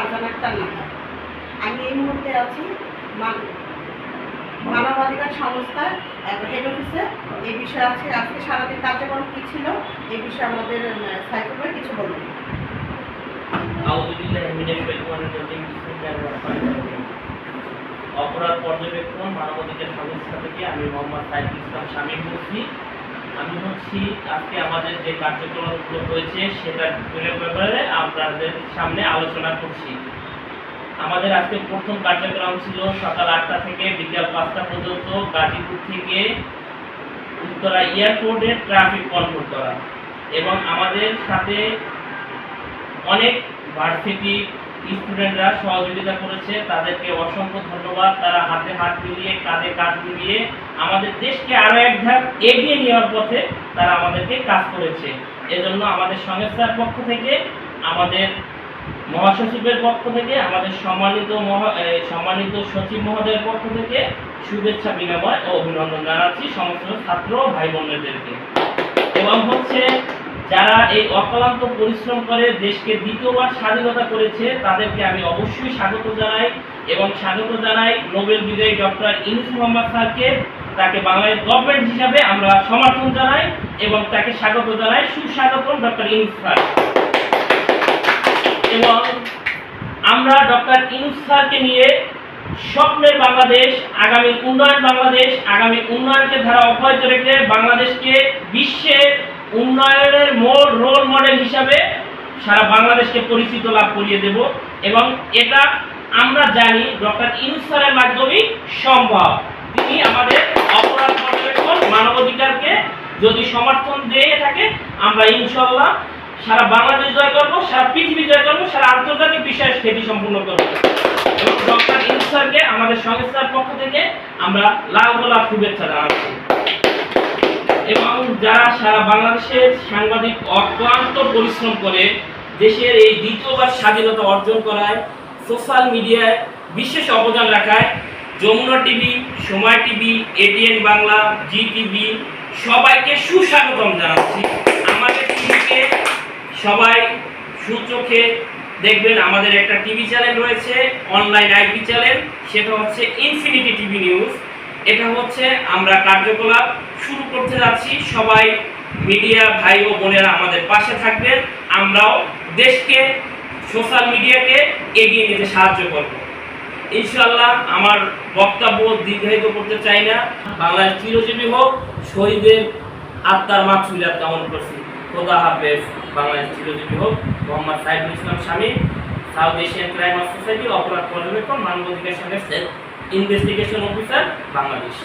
ফারজান আক্তার নাহার আমি এই মুহূর্তে আছি মান- মানবাধিকার সংস্থার হেড অফিসে এই বিষয়ে আছে আজকে সারাদিন কার্যক্রম কী ছিল, এই বিষয়ে আমাদের সাইকেল কিছু বলবেন। অপরাধ পর্যবেক্ষণ, মানবাধিকার সংস্থা থেকে আমি মোহাম্মদ সাইফুল ইসলাম স্বামী বলছি। আমি হচ্ছি আজকে আমাদের যে কার্যক্রমগুলো হয়েছে সেটার ব্যাপারে আপনাদের সামনে আলোচনা করছি। আমাদের আজকে প্রথম কার্যক্রম ছিল সকাল আটটা থেকে বিকাল পাঁচটা পর্যন্ত গাজীপুর থেকে উত্তরা এয়ারপোর্টে ট্রাফিক কন্ট্রোল করা এবং আমাদের সাথে অনেক ভার্সিটি স্টুডেন্টরা সহযোগিতা করেছে, তাদেরকে অসংখ্য ধন্যবাদ। তারা হাতে হাত মিলিয়ে, কাঁধে কাঁধ মিলিয়ে আমাদের দেশকে আরও এক ধাপ এগিয়ে নেওয়ার পথে তারা আমাদেরকে কাজ করেছে। এজন্য আমাদের সংস্থার পক্ষ থেকে, আমাদের মহাসচিবের পক্ষ থেকে, আমাদের সম্মানিত সম্মানিত সচিব মহোদয়ের পক্ষ থেকে শুভেচ্ছা বিনিময় ও অভিনন্দন জানাচ্ছি সমস্ত ছাত্র ভাই বোনেদেরকে এবং হচ্ছে যারা এই অক্লান্ত পরিশ্রম করে দেশকে দ্বিতীয়বার স্বাধীনতা করেছে, তাদেরকে আমি অবশ্যই স্বাগত জানাই এবং স্বাগত জানাই নোবেল বিজয়ী ডক্টর ইনুস মোহাম্মদ স্যারকে। তাকে বাংলাদেশ গভর্নমেন্ট হিসাবে আমরা সমর্থন জানাই এবং তাকে স্বাগত জানাই, সুস্বাগতম ডক্টর ইনুস স্যার। এবং আমরা ডক্টর ইনুস স্যারকে নিয়ে স্বপ্নের বাংলাদেশ, আগামী উন্নয়ন বাংলাদেশ, আগামী উন্নয়নকে ধারা অব্যাহত রেখে বাংলাদেশকে বিশ্বের উন্নয়নের মোড রোল মডেল হিসাবে সারা বাংলাদেশকে পরিচিত লাভ করিয়ে দেব এবং এটা আমরা জানি ডক্টর ইনুস স্যারের মাধ্যমেই সম্ভব। তিনি আমাদের অপরাধ পর্যবেক্ষণ মানবাধিকারকে যদি সমর্থন দিয়ে থাকে, আমরা ইনশাল্লাহ সারা বাংলাদেশ জয় করব, সারা পৃথিবী জয় করব, সারা আন্তর্জাতিক বিষয়ে খ্যাতি সম্পূর্ণ করব। এবং ডক্টর ইনুস স্যারকে আমাদের সংস্থার পক্ষ থেকে আমরা লাল গোলাপ শুভেচ্ছা জানাচ্ছি। এবং যারা সারা বাংলাদেশের সাংবাদিক অক্লান্ত পরিশ্রম করে দেশের এই দ্বিতীয়বার স্বাধীনতা অর্জন করায়, সোশ্যাল মিডিয়ায় বিশেষ অবদান রাখায়, Jamuna TV, Somoy TV, ATN Bangla Zee TV সবাইকে সুস্বাগতম জানাচ্ছি। আমাদের টিভিকে সবাই সুচোখে দেখবেন, আমাদের একটা টিভি চ্যানেল রয়েছে, অনলাইন আইপি চ্যানেল, সেটা হচ্ছে ইনফিনিটি টিভি নিউজ। এটা হচ্ছে আমরা কার্যকলাপ শুরু করতে যাচ্ছি। সবাই মিডিয়া ভাই ও বোনেরা আমাদের পাশে থাকবেন। আমরাও দেশকে, সোশ্যাল মিডিয়াকে এগিয়ে নিতে সাহায্য করব। ইনশাল্লাহ আমার বক্তব্য দীর্ঘায়িত করতে চাই না। বাংলাদেশ চিরজীবী হোক, শহীদের আত্মার মাকসুলিয়াত কামন করছি। খোদা হাফেজ বাংলাদেশ চিরজীবী হোক। মোহাম্মদ সাইফুল ইসলাম স্বামী, সাউথ এশিয়ান ক্রাইম সোসাইটি অপরাধ পর্যবেক্ষণ, মানবাধিকার সংস্থার ইনভেস্টিগেশন অফিসার বাংলাদেশ